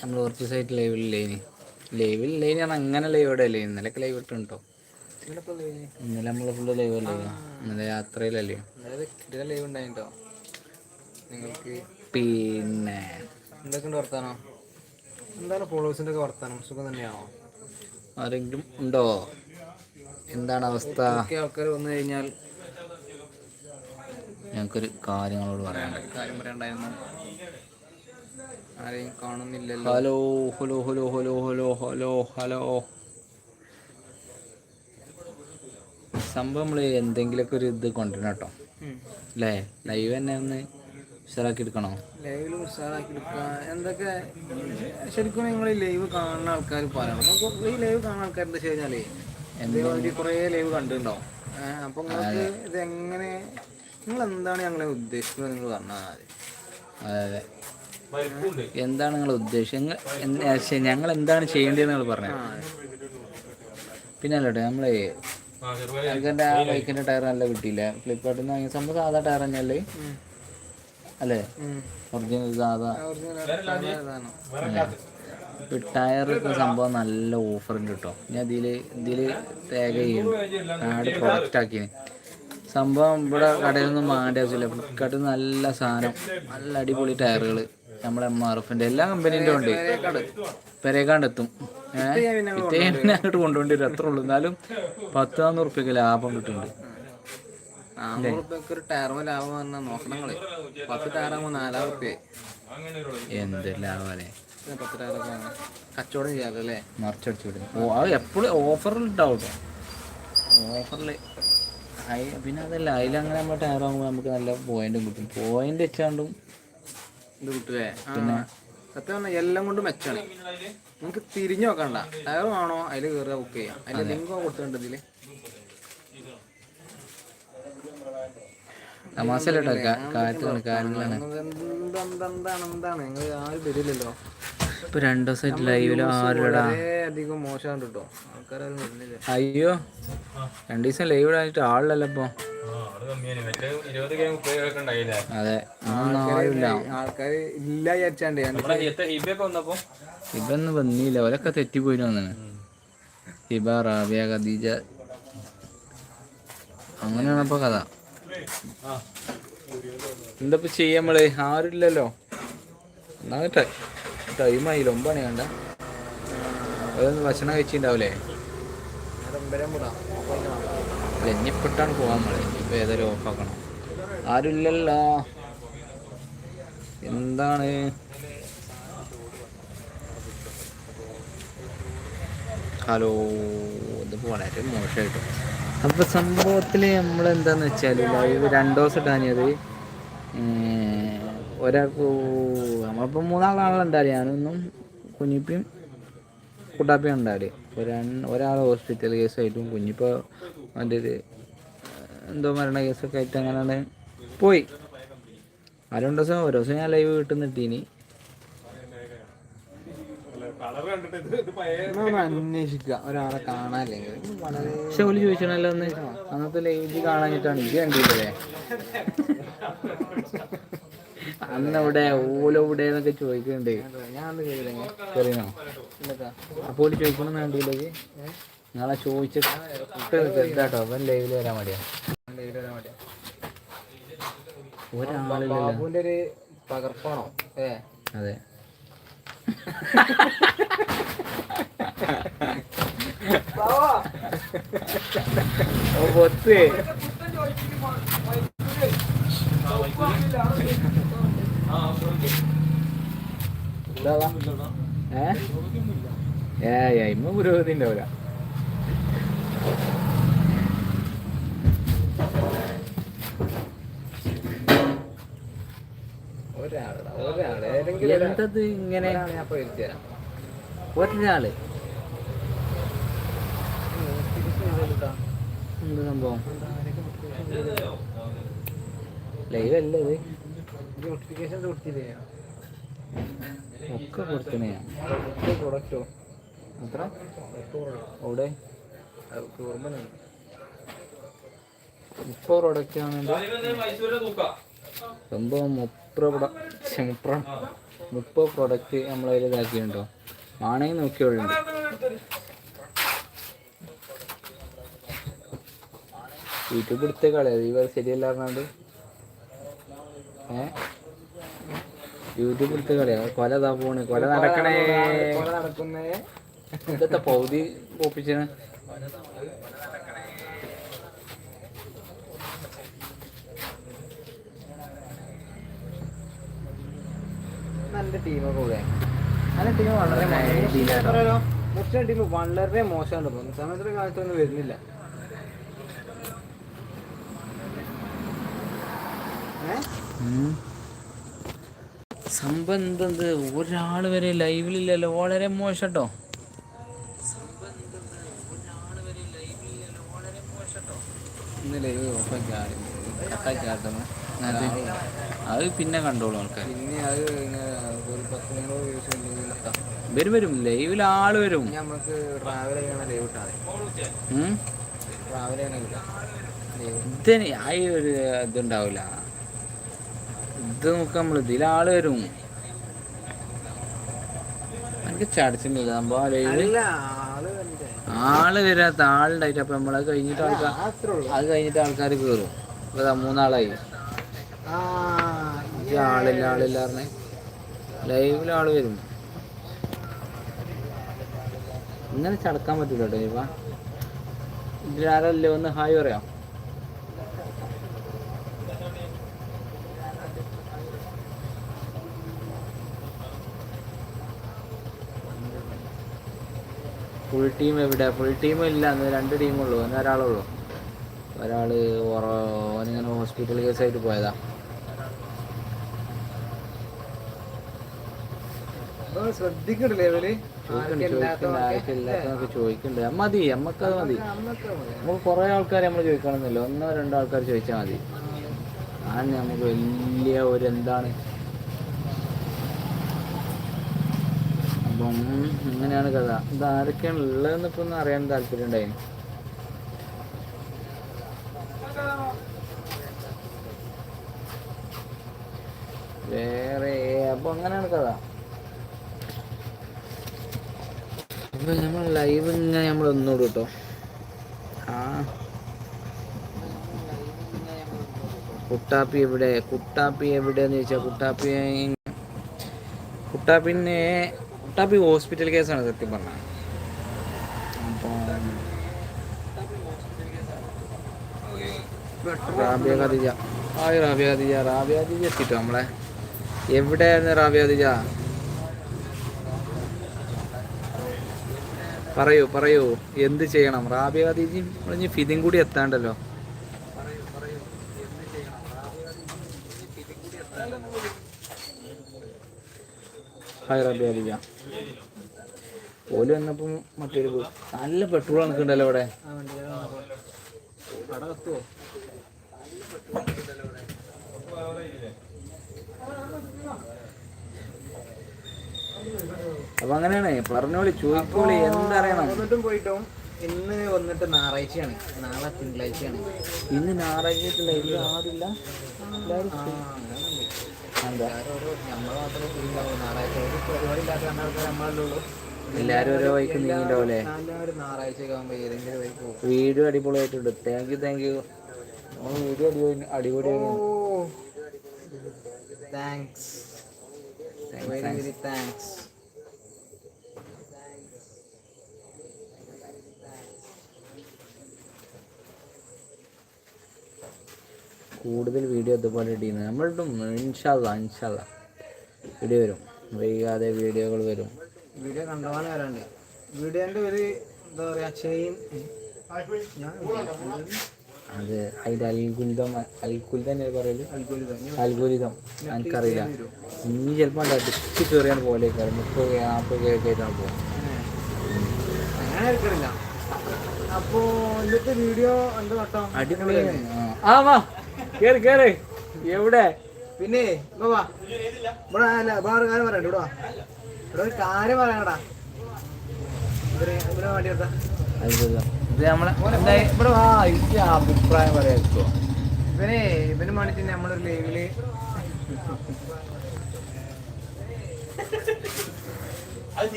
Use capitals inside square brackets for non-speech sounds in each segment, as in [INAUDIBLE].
നമ്മൾ കുറച്ച് ദിവസമായിട്ട് ലൈവിൽ ലൈവിലില്ലേനി ആണ് അങ്ങനെ ലൈവ് ഇവിടെ അല്ലേ? ഇന്നലെയൊക്കെ ലൈവ് ഇട്ടുണ്ടോ ഇന്നലെ നമ്മൾ ഫുള്ള് ലൈവ് അല്ലേ? ഇന്നലെ യാത്രയിലല്ലേ? ലൈവ് ഉണ്ടായിട്ടോ? നിങ്ങൾക്ക് പിന്നെ. എന്തൊക്കെയുണ്ട് വർത്താനോ? എന്താണ് ഫോളോവേഴ്സിന്റെ ഒക്കെ വർത്താനം? സുഖം തന്നെയാണോ? ആരെങ്കിലും ഉണ്ടോ? എന്താണ് അവസ്ഥ? ആൾക്കാർ വന്നു കഴിഞ്ഞാൽ ഞങ്ങൾക്കൊരു കാര്യങ്ങളോട് പറയാനുണ്ട്. കാര്യം പറയണ്ടായിരുന്നു ആരെയും കാണുന്നില്ലല്ലോ. Hello hello hello hello hello hello hello. സംഭവം നമ്മൾ എന്തെങ്കിലുമൊക്കെ ഒരു ഇത് കൊണ്ടുവരണം കേട്ടോ. അല്ലേ? ലൈവ് തന്നെ ഒന്ന് ഉഷാറാക്കി എടുക്കണോ? ലൈവിൽ ഉഷാറാക്കി എടുക്കുക. എന്തൊക്കെ? ശരിക്കും നിങ്ങൾ ഈ ലൈവ് കാണുന്ന ആൾക്കാർ പറയണം. ഈ ലൈവ് കാണുന്ന ആൾക്കാർ എന്താ? വെച്ച് കുറേ ലൈവ് കണ്ടിട്ടുണ്ടാവും അപ്പം നിങ്ങൾക്ക് ഇത് എങ്ങനെ നിങ്ങൾ എന്താണ് ഞങ്ങളെ ഉദ്ദേശിക്കുന്നത് നിങ്ങൾ പറഞ്ഞാൽ മതി. അതെ അതെ. എന്താണ് നിങ്ങൾ ഉദ്ദേശം? ഞങ്ങൾ എന്താണ് ചെയ്യേണ്ടതെന്ന് നിങ്ങൾ പറഞ്ഞത് പിന്നെ അല്ലോട്ടെ നമ്മളെ ആൾക്കാരുടെ ആ ബൈക്കിന്റെ ടയർ നല്ല കിട്ടിയില്ല. ഫ്ലിപ്കാർട്ടിൽ നിന്ന് വാങ്ങിയ സംഭവം സാധാ ടയർ തന്നെയല്ലേ? അല്ലേ? ഒറിജിനൽ സാധാ ടയർ സംഭവം നല്ല ഓഫറുണ്ട് കേട്ടോ ഞാൻ ഇതിൽ ഇതിൽ ടാഗ് ചെയ്യും ആട് പ്രൊഡക്റ്റ് ആക്കിന്. സംഭവം ഇവിടെ കടയിൽ നിന്നും വാങ്ങേണ്ട ആവശ്യമില്ല. ഫ്ലിപ്കാർട്ടിൽ നല്ല സാധനം. നല്ല അടിപൊളി ടയറുകൾ നമ്മളെ എം ആർ എഫിന്റെ എല്ലാ കമ്പനീന്റെ ഉണ്ട് പെരേക്കാണ്ട് എത്തും ഏഹ് പിറ്റേ പിന്നെ അങ്ങോട്ട് കൊണ്ടുപോണ്ടി വരും. അത്ര ഉള്ളൂ. എന്നാലും പത്ത് നാന്നൂറ് ഉറുപ്പ്യക്ക് ലാഭം കിട്ടുന്നുണ്ട്. നാനൂറ് റുപ്യക്ക് ലാഭം എന്ത് കച്ചവടം മറിച്ചടിച്ചു ഓ അത് എപ്പോഴും ഓഫറിൽ ഉണ്ടാവും കേട്ടോ ഓഫറിൽ പിന്നെ അതല്ല അതിലങ്ങനെ നമ്മൾ ടയർ ആകുമ്പോൾ നമുക്ക് നല്ല പോയിന്റും കിട്ടും. പോയിന്റ് വെച്ചാണ്ടും ഇത് പിന്നെ സത്യം പറഞ്ഞാൽ എല്ലാം കൊണ്ട് മെച്ചാണ് നിങ്ങൾക്ക് തിരിഞ്ഞു നോക്കണ്ട ടയർ വേണോ അതിൽ കയറുക ബുക്ക് ചെയ്യാം അതിന്റെ ലിങ്ക് കൊടുത്തിട്ടുണ്ട് ഇതിൽ തമാശല്ലോ കാറ്റ് കാറ്റാണ് കാര്യങ്ങളാണ് എന്താണ് എന്താണ് നിങ്ങൾ ആരും വരില്ലല്ലോ ഇപ്പൊ രണ്ടു ദിവസമായിട്ട് ലൈവിൽ ആരുടാ അധികം മോശമാണ് കേട്ടോ. ആൾക്കാരും അയ്യോ. രണ്ടു ദിവസം ലൈവ് ഇടാനിട്ട് ആളില്ലല്ലോ ഇപ്പൊ. അതെ. ഒന്നും ആരുമില്ല ആൾക്കാർ ഇല്ല. വിചാരിച്ചാണ്ട് ഇവന്ന് വന്നില്ല. ഓലൊക്കെ തെറ്റിപ്പോയി വന്നാണ് ഹിബ റാബിയ ഖദീജ. അങ്ങനെയാണ് ഇപ്പൊ കഥ. എന്താ ചെയ്യാ നമ്മൾ? ആരുമില്ലല്ലോ എന്നാ ടൈം ആയില്ല ഒമ്പണി കണ്ട. അതൊന്ന് ഭക്ഷണം കഴിച്ചിട്ടുണ്ടാവൂലേ നേരം വിടാം അല്ല ഇനിയിപ്പിട്ടാണ് പോവാൻ നമ്മൾ. ഇപ്പൊ ഏതായാലും ഓഫാക്കണം. ആരുമില്ലല്ലോ എന്താണ്? ഹലോ ഇതിപ്പോൾ വളരെ മോശമായിട്ട് അപ്പോൾ സംഭവത്തിൽ നമ്മളെന്താന്ന് വെച്ചാൽ ലൈവ് രണ്ടു ദിവസം ഇട്ടാഞ്ഞത് ഒരാൾക്ക് നമ്മളിപ്പോൾ മൂന്നാളാണല്ലോ ഉണ്ടാവില്ല ഞാനൊന്നും കുഞ്ഞിപ്പിയും കുട്ടാപ്പിയും ഉണ്ടാവില്ല രണ്ട് ഒരാൾ ഹോസ്പിറ്റൽ കേസായിട്ടും കുഞ്ഞിപ്പോൾ മറ്റൊരു എന്തോ മരണ കേസൊക്കെ ആയിട്ട് അങ്ങനെ പോയി. ആ രണ്ട് ദിവസം ഓരോ ദിവസം ഞാൻ ലൈവ് വീട്ടിൽ നിന്ന് ഇട്ടീനി ഒന്ന് അന്വേഷിക്കുക. ഒരാളെ കാണാനില്ലെങ്കിൽ പക്ഷെ ഓൽ ചോദിച്ചണല്ലോ ഒന്ന് അന്നത്തെ ലൈവ് കാണാനിട്ടാണ് ഇത് കണ്ടില്ലേ? [LAUGHS] അന്ന് ഇവിടെ ഓലവിടെ എന്നൊക്കെ ചോദിക്കുന്നുണ്ട് എന്നിട്ടാ അപ്പോൾ ചോദിക്കണം വേണ്ടിയില്ല നാളെ ചോദിച്ചിട്ട് കേട്ടോ അവൻ ലൈവിൽ വരാൻ മടിയാ. വേണ്ടിയാ ഒരാളില്ലല്ലോ. ഒരു പകർപ്പാണോ? ഏ. അതെ. ഓ പൊത്ത്. ഏ? ഏ ഇമ്മ പുരോഗതി ഉണ്ടാവില്ല. എന്തത് ഇങ്ങനെ? ഒരാളെ എന്ത് സംഭവം? ലൈവ് അല്ലേ ഇത്? നോട്ടിഫിക്കേഷൻ കൊടുത്തില്ലേ? ഒക്കെ കൊടുക്കണേ. അത്ര അവിടെ മുപ്പത് പ്രൊഡക്റ്റ് സംഭവം മുപ്പത് നമ്മളതിൽ ഇതാക്കിയിട്ടുണ്ടോ. ആണെങ്കിൽ നോക്കിയോളുണ്ട് യൂട്യൂബ് എടുത്ത കളയാ. ഈ ശരിയല്ല പറഞ്ഞാണ്ട് ഏ? യൂട്യൂബ് എടുത്ത് കളയാ കൊല താ പോണ്. കൊല നടക്കണേ. നടക്കുന്നേ. ഇതൊക്കെ പൗതി ഒപ്പിച്ചാണ് നല്ല ടീമൊക്കെ കൂടെ. നല്ല ടീം വളരെ മുസ്ലിം ടീം വളരെ മോശമാണ് സമയത്തിന്റെ കാലത്തൊന്നും വരുന്നില്ല. സംഭവം എന്തെന്ത് ഒരാൾ വരെ ലൈവിലില്ലല്ലോ. വളരെ മോശം കേട്ടോ ഇന്ന് ലൈവ് ഓഫാക്കി ആരും. കട്ടാക്കി ആട്ടണം അത് പിന്നെ കണ്ടോളൂ ആൾക്കാർ പിന്നെ അത് ഇങ്ങനെ ഒരു പത്ത് നൂറ് വ്യൂസ് ഉണ്ടെങ്കിൽ എത്താം വരും വരും. ലൈവിൽ ആൾ വരും. നമുക്ക് ട്രാവൽ ചെയ്യണ ലൈവ് ഇട്ടാൽ മതി. ഉം. ട്രാവൽ ചെയ്യണ കിട്ടാം ലൈവ് ഇതിന് ആ ഒരു ഇതുണ്ടാവില്ല ഇത് നോക്കാം നമ്മൾ ഇതിൽ ആൾ വരും. എനിക്ക് ചടച്ചിട്ടില്ല സംഭവം ആൾ വരാത്ത ആളുണ്ടായിട്ട് അപ്പൊ നമ്മളത് കഴിഞ്ഞിട്ട് ആൾക്കാർ അത് കഴിഞ്ഞിട്ട് ആൾക്കാർ കയറും ഇപ്പൊ മൂന്നാളായി. ആളില്ല ആളില്ല പറഞ്ഞേ ലൈവിൽ ആൾ വരും. ഇങ്ങനെ ചടക്കാൻ പറ്റൂല കേട്ടോ ഇപ്പ ഇതിലാരല്ലേ ഒന്ന് ഹായ് പറയാം. ഫുൾ ടീം എവിടെ ഫുൾ ടീം ഇല്ല. അന്ന് രണ്ട് ടീമുള്ളൂ അന്ന് ഒരാളുള്ളൂ. ഒരാൾ ഉറ- ഓനിങ്ങനെ ഹോസ്പിറ്റൽ കേസായിട്ട് പോയതാ. ചോദിക്കണ്ട് അത് മതി നമ്മക്കത് മതി. നമുക്ക് കുറേ ആൾക്കാർ നമ്മൾ ചോദിക്കണമെന്നില്ല ഒന്നോ രണ്ടോ ആൾക്കാർ ചോദിച്ചാൽ മതി. ആ നമുക്ക് വലിയ ഒരു എന്താണ് അപ്പം അങ്ങനെയാണ് കഥ. ഇത് ആരൊക്കെയാണ് ഉള്ളതെന്ന് ഒന്ന് അറിയാൻ താല്പര്യം വേറെ അപ്പൊ അങ്ങനെയാണ് കഥ. അപ്പൊ നമ്മൾ ലൈവ് ഇങ്ങനെ നമ്മൾ ഒന്നുകൂടി കേട്ടോ. ആ. കുട്ടാപ്പി എവിടെ? കുട്ടാപ്പി എവിടെയെന്ന് ചോദിച്ചാൽ കുട്ടാപ്പി കുട്ടാപ്പിന്നെ കുട്ടാപ്പി ഹോസ്പിറ്റൽ കേസാണ് സത്യം പറഞ്ഞത് അപ്പം റാബിയ ഖദീജ. ഹായ് റാബിയ ഖദീജ? റാബിയ ഖദീജ എത്തിട്ടോ നമ്മളെ? എവിടെയായിരുന്നു റാബിയ ഖദീജ? പറയൂ പറയൂ. എന്ത് ചെയ്യണം? റാബിയ ഖദീജയും ഫിദിൻ കൂടി എത്താണ്ടല്ലോ. ഹായ് റാബിയ ഖദീജ. ഓൽ വന്നപ്പം മറ്റൊരു. നല്ല പെട്രോൾ നിൽക്കണ്ടല്ലോ ഇവിടെ അപ്പൊ അങ്ങനെയാണ്. പറഞ്ഞോളി ചോദിക്കോളി എന്തറിയണം? എന്നിട്ടും പോയിട്ടും ഇന്ന് വന്നിട്ട് ഞായറാഴ്ചയാണ്. നാളെ തിങ്കളാഴ്ചയാണ്. ഇന്ന് ഞായറാഴ്ച ലൈവ് ആടില്ല ആ, അങ്ങനെയുണ്ട്. എന്താ? എല്ലാവരും ഓരോ നമ്മൾ മാത്രമേ പരിപാടി ഇല്ലാത്ത രണ്ടാൾക്കാർ നമ്മളല്ലേ ഉള്ളൂ. എല്ലാരും ഓരോ വഴിക്ക് നീങ്ങിണ്ടാവൂലേ? വീഡിയോ അടിപൊളിയായിട്ടുണ്ട്. Thank you thank you video അടിപൊളി അടിപൊളി. താങ്ക്സ് താങ്ക്സ് കൂടുതൽ വീഡിയോ ഇതുപോലെ ഇടുന്നത് നമ്മളിട്ടും ഇൻഷാല്ല ഇൻഷാല്ല വീഡിയോ വരും. വൈകാതെ വീഡിയോകൾ വരും. വീഡിയോ കണ്ടോന്ന് വരാണ്ട്. വീഡിയോന്റെ ഒരു എന്താ പറയാ ചെയിൻ അത് അതിന്റെ അൽഗുലിതം അൽഗുലിതം തന്നെ പറയൽ. അൽഗുലിതം എനിക്കറിയില്ല. ഇനി ചിലപ്പോൾ അടുത്ത് കയറിയാണ് പോലെ മുപ്പത് നാൽപ്പത് കേട്ടാണ് പോകും അങ്ങനെ അപ്പോ ഇന്നത്തെ വീഡിയോ എന്ത് അടിപൊളിയാണ് ആ വാ. കേറ് കേറ്. എവിടെ? പിന്നെ ഇവിടെ അല്ല വേറെ കാര്യം പറയണ്ട ഇവിടെ ഇവിടെ വാ എനിക്ക് അഭിപ്രായം പറയാത്തോ ഇവനെ ഇവന് വേണ്ടിട്ട് നമ്മളൊരു ലൈവിൽ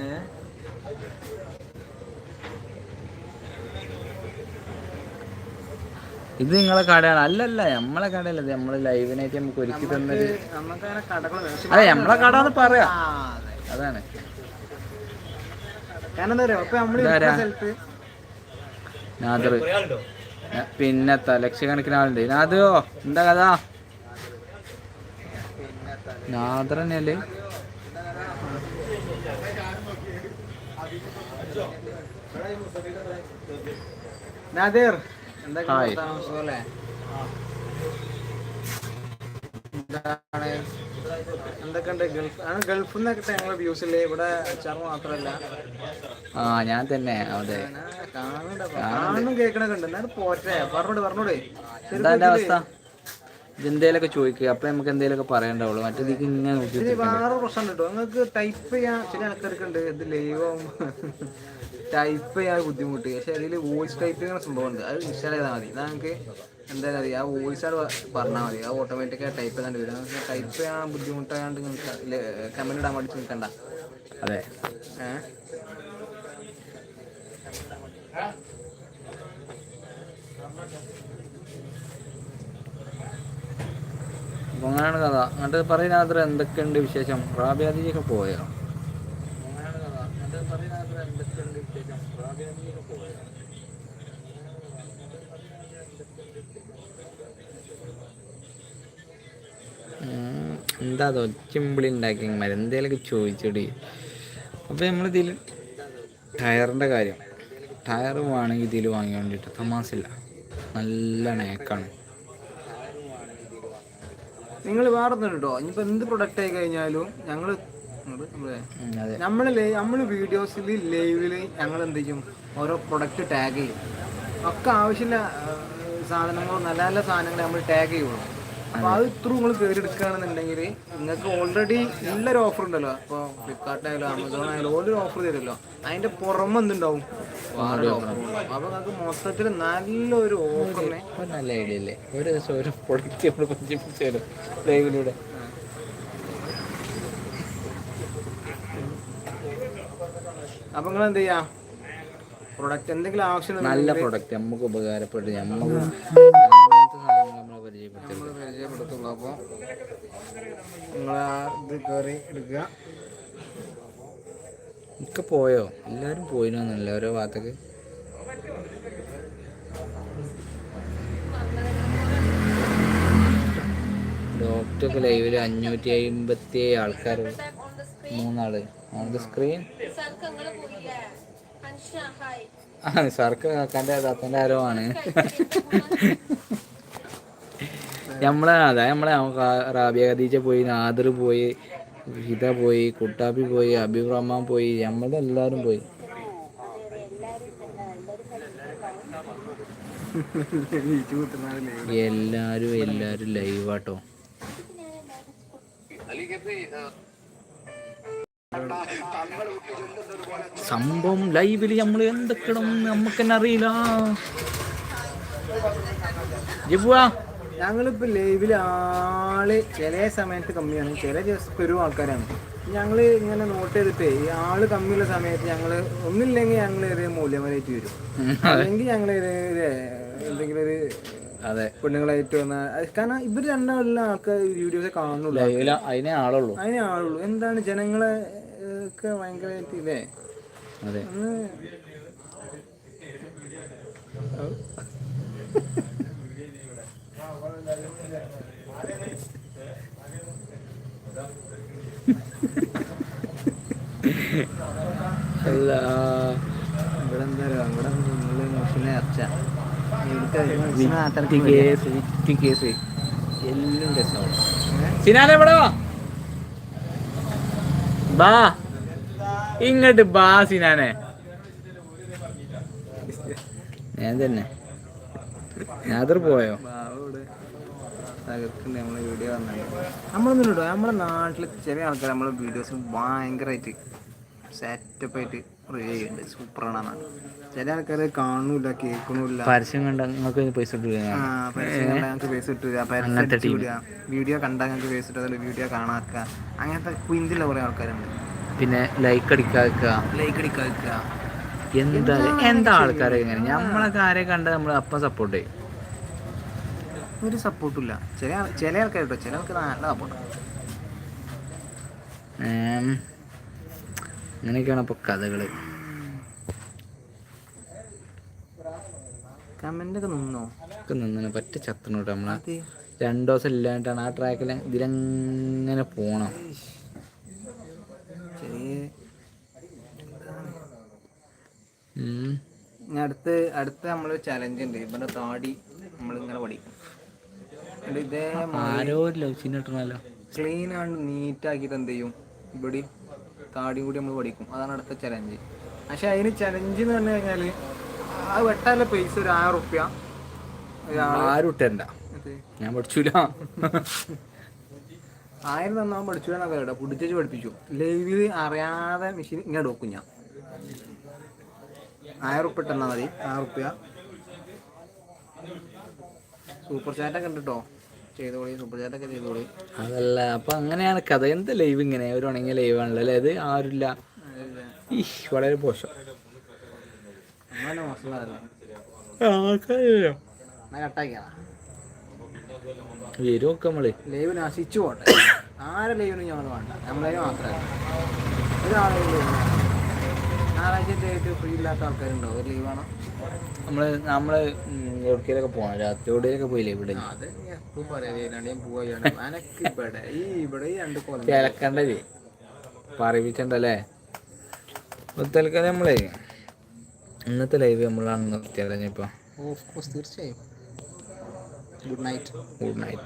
ഏഹ് ഇത് നിങ്ങളെ കടയാണ്. അല്ലല്ല നമ്മളെ കടയല്ല ഇത്. നമ്മൾ ലൈവിനായിട്ട് നമുക്ക് ഒരുക്കി തന്നത് അതെ നമ്മളെ കട എന്ന് പറയാ. അതാണ്. നാദർ. പിന്നെ ലക്ഷക്കണക്കിന് ആളുണ്ട് നാദോ എന്താ കഥ? നാദർ തന്നെയല്ലേ? നാദിർ. ഹായ്. ആ ഞാൻ തന്നെ. അതെ. എന്താ എന്റെ അവസ്ഥ? ഇതെന്തേലൊക്കെ ചോദിക്കുക അപ്പൊ നമുക്ക് എന്തേലൊക്കെ പറയണ്ടാവുള്ളൂ മറ്റേതിക്ക് ഇങ്ങനെ നോക്കി വേറെ പ്രശ്നം കിട്ടും. നിങ്ങൾക്ക് ടൈപ്പ് ചെയ്യാൻ ചില ആൾക്കാർക്ക് ഉണ്ട്. ഇത് ലൈവും ടൈപ്പ് ചെയ്യാൻ ബുദ്ധിമുട്ട്. പക്ഷെ അതിൽ വോയിസ് ടൈപ്പ് ചെയ്യുന്ന സംഭവമുണ്ട് അത് ഇൻസ്റ്റാൾ ചെയ്താൽ മതി. നമുക്ക് എന്തായാലും അറിയാം. ആ വോയിസ് ആണ് പറഞ്ഞാൽ മതി. ആ ഓട്ടോമാറ്റിക്കായി ടൈപ്പ് ചെയ്താണ്ട് വരും. ടൈപ്പ് ചെയ്യാൻ ബുദ്ധിമുട്ടായതുകൊണ്ട് നിങ്ങൾക്ക് കമന്റ് ഇടാൻ വേണ്ടി നിൽക്കണ്ട അതെ. അങ്ങനെയാണ് കഥ. എന്നിട്ട് പറയുന്ന എന്തൊക്കെയുണ്ട് വിശേഷം? റാബിയാദിയൊക്കെ പോയോ? എന്താ അത് ഉണ്ടാക്കി എന്തേലൊക്കെ ചോദിച്ചടി. അപ്പോൾ നമ്മളിതിൽ ടയറിന്റെ കാര്യം. ടയർ വേണമെങ്കിൽ ഇതിൽ വാങ്ങി വേണ്ടിട്ട് തമാസില്ല നല്ല നേക്കാണ്. നിങ്ങൾ വേറെ ഒന്നും കേട്ടോ ഇനിയിപ്പോൾ എന്ത് പ്രൊഡക്റ്റ് ആയി കഴിഞ്ഞാലും ഞങ്ങൾ നമ്മൾ നമ്മൾ വീഡിയോസിൽ ലൈവിൽ ഞങ്ങൾ എന്ത് ചെയ്യും ഓരോ പ്രൊഡക്റ്റ് ടാഗ് ചെയ്യും. ഒക്കെ ആവശ്യമില്ല സാധനങ്ങൾ നല്ല നല്ല സാധനങ്ങൾ നമ്മൾ ടാഗ് ചെയ്യുള്ളൂ. അപ്പോൾ അത് ത്രൂ നിങ്ങൾ കയറി എടുക്കുകയാണെന്നുണ്ടെങ്കിൽ നിങ്ങൾക്ക് ഓൾറെഡി നല്ലൊരു ഓഫർ ഉണ്ടല്ലോ. ഇപ്പോൾ ഫ്ലിപ്കാർട്ടായാലും ആമസോൺ ആയാലും ഓരോ ഓഫർ തരുമല്ലോ. അതിന്റെ പുറമെ എന്തുണ്ടാവും? വേറെ ഓഫർ അപ്പോൾ നിങ്ങൾക്ക് മൊത്തത്തിൽ നല്ലൊരു ഓഫറിനെ നല്ല ഐഡിയ അല്ലേ? ഒരു ദിവസം ഒരു പ്രൊഡക്റ്റ് നമ്മൾ പരിചയപ്പിച്ചു തരും ലൈവിലൂടെ. അപ്പോൾ നിങ്ങൾ എന്ത് ചെയ്യാം? പ്രൊഡക്റ്റ് എന്തെങ്കിലും ആവശ്യം നല്ല പ്രൊഡക്റ്റ് നമുക്ക് ഉപകാരപ്പെട്ട് പരിചയപ്പെടുത്തി നമ്മൾ പരിചയപ്പെടുത്തുള്ളൂ. അപ്പോൾ നിങ്ങൾ ആ ഇത് കയറി എടുക്കുക. ഒക്കെ പോയോ? എല്ലാവരും പോയിനൊന്നുമില്ല ഓരോ ഭാഗത്തേക്ക്? ഡോക്ടർക്ക് ലൈവിൽ അഞ്ഞൂറ്റി അമ്പത്തി ആൾക്കാർ മൂന്നാൾ. ദ സ്ക്രീൻ സർക്കങ്ങൾ പോയില്ലേ അൻഷ ഹായ്. ആ സർക്ക് ആരോ ആണ് നമ്മളെ അതാ നമ്മളെ റാബിയ ഖദീജ പോയി നാദർ പോയി ഹിത പോയി കുട്ടാപ്പി പോയി അബീബ് റഹ്മാൻ പോയി നമ്മളെ എല്ലാവരും പോയി. എല്ലാരും എല്ലാരും ലൈവാട്ടോ. സംഭവം ലൈവിൽ നമ്മൾ എന്തൊക്കെയാണ് നമുക്ക് തന്നെ അറിയില്ല. ഞങ്ങളിപ്പോ ഞങ്ങളിപ്പോൾ ലൈവിൽ ആൾ ചില സമയത്ത് കമ്മിയാണ്. ചില ദിവസത്തെ ഒരു ആൾക്കാരാണ്. ഞങ്ങൾ ഇങ്ങനെ നോട്ട് ചെയ്തിട്ട് ഈ ആൾ കമ്മിയുള്ള സമയത്ത് ഞങ്ങൾ ഒന്നില്ലെങ്കിൽ ഞങ്ങൾ ഒരു മൂല്യമരായിട്ട് വരും. അല്ലെങ്കിൽ ഞങ്ങൾ എന്തെങ്കിലും ഒരു അതെ. പെണ്ണുങ്ങളായിട്ട് വന്ന കാരണം ഇവർ രണ്ടാളുള്ള ആൾക്കാർ വീഡിയോസ് കാണുന്നുള്ളൂ ലൈവിൽ അതിനെ ആളുള്ളൂ. അതിനെ ആളുള്ളൂ. എന്താണ് ജനങ്ങളെ ഒക്കെ ഭയങ്കരമായിട്ട് ഇല്ലേ? അതെ. അല്ല ഇവിടെ എന്താ പറയുക ഇവിടെ നിങ്ങൾ മുസ്ലിം അർച്ച. ഇവിടുത്തെ മുസ്ലിം വിറ്റ് ആൾക്കാർക്ക് കേസ് വിറ്റ് കേസ് എല്ലാം രസമാണ് സിനാനെ എവിടെ വാ ബാ. ഇങ്ങോട്ട് ബാ സിനാനെ. ഞാൻ തന്നെ. ഞാതർ പോയോ? നമ്മളൊന്നും തകർക്കുന്നുണ്ട് നമ്മളെ വീഡിയോ വന്നത് നമ്മളൊന്നും ഇട്ടോ നമ്മുടെ നാട്ടിൽ ചെറിയ ആൾക്കാർ നമ്മളെ വീഡിയോസ് ഭയങ്കരമായിട്ട് സെറ്റപ്പ് ചെയ്യുന്നുണ്ട് സൂപ്പറാണ് ചില ആൾക്കാർ കാണൂല കേൾക്കണില്ല പരസ്യം കണ്ട നിങ്ങൾക്ക് പൈസ ആ പരസ്യം കണ്ടാൽ ഞങ്ങൾക്ക് പൈസ കിട്ടില്ല പരസ്യം അടിച്ചു വിടുക. വീഡിയോ കണ്ടാൽ ഞങ്ങൾക്ക് പൈസ കിട്ടുക വീഡിയോ കാണാക്കുക അങ്ങനത്തെ കുയിന്തില്ല കുറേ ആൾക്കാരുണ്ട്. പിന്നെ ലൈക്ക് അടിക്കാക്കുക ലൈക്ക് അടിക്കാക്കുക എന്താ എന്താ ആൾക്കാരെ ഇങ്ങനെ? നമ്മളൊക്കെ ആരെ കണ്ട നമ്മൾ അപ്പം സപ്പോർട്ട് ചെയ്യും. ഒരു സപ്പോർട്ടില്ല ചില ആൾ- ചില ആൾക്കാർ കേട്ടോ ചില ആൾക്കാർ നല്ല സപ്പോർട്ട് ഏം, അങ്ങനെയൊക്കെയാണ് അപ്പോൾ കഥകൾ ഒക്കെ നിന്നോ? ഒക്കെ പറ്റ ചത്തണോട്ടോ നമ്മളെ. രണ്ടു ദിവസം ഇല്ലാണ്ടാണ് ആ ട്രാക്കിൽ ഇതിലെങ്ങനെ പോണം. അടുത്ത്. അടുത്ത് നമ്മൾ ചലഞ്ച് ഉണ്ട്. ഇവിടെ താടി നമ്മളിങ്ങനെ പഠിക്കും. ഇതേ ആരോ ലവ് സീൻ ഇട്ടണല്ലോ ക്ലീൻ ആണ് നീറ്റ് ആക്കിയിട്ട് എന്ത് ചെയ്യും? ഇവിടെ താടി കൂടി നമ്മൾ പഠിക്കും. അതാണ് അടുത്ത ചലഞ്ച് പക്ഷെ അതിന് ചലഞ്ച് എന്ന് പറഞ്ഞു കഴിഞ്ഞാൽ ആ വെട്ടാല പൈസ ഒരു ആയിരം റുപ്യ ആരും ഇട്ടണ്ട ഞാൻ പഠിച്ചില്ല ആയിരം തന്നാൻ പഠിച്ചു കേട്ടോ. പുടിച്ചു പഠിപ്പിച്ചു. ലൈവിൽ അറിയാതെ മെഷീൻ ഇങ്ങോട്ട് വെക്കും ഞാൻ. ആയിരം റുപ്യ ഇട്ടെന്നാ മതി. ആയിരം റുപ്യ സൂപ്പർ ചാറ്റൊക്കെ ഉണ്ട് കേട്ടോ ചെയ്തോളി ചെയ്തോളി. അതല്ല അപ്പൊ അങ്ങനെയാണ് കഥ. എന്ത് ലൈവ് ഇങ്ങനെ? ഒരു ഉണങ്ങിയ ലൈവ് ആണല്ലോ അല്ലേ? അത് ആരുമില്ല ഈ വളരെ പോഷം അങ്ങനെ കട്ടാക്കിയാ? വരും ഒക്കെ നമ്മൾ ലൈവ് നശിച്ചു പോട്ടെ. ആരെ ലൈവിനും ഞങ്ങൾ വേണ്ട. നമ്മളെ മാത്രമല്ല. ഒരാളെ ഞായറാഴ്ച ഫ്രീ ഇല്ലാത്ത ആൾക്കാരുണ്ടോ? ഒരു ലീവ് ആണോ നമ്മൾ നമ്മൾ എവിടേക്കൊക്കെ പോകണം രാത്രി എവിടെയൊക്കെ പോയില്ലേ ഇവിടെ? കേലക്കണ്ടേ [LAUGHS] പറയിപ്പിച്ചണ്ടല്ലേ? തൽക്കാലം നമ്മളെ? ഇന്നത്തെ ലൈവ് നമ്മളാണ് നിർത്തിയാലോ ഇപ്പൊ തീർച്ചയായും. Good night good night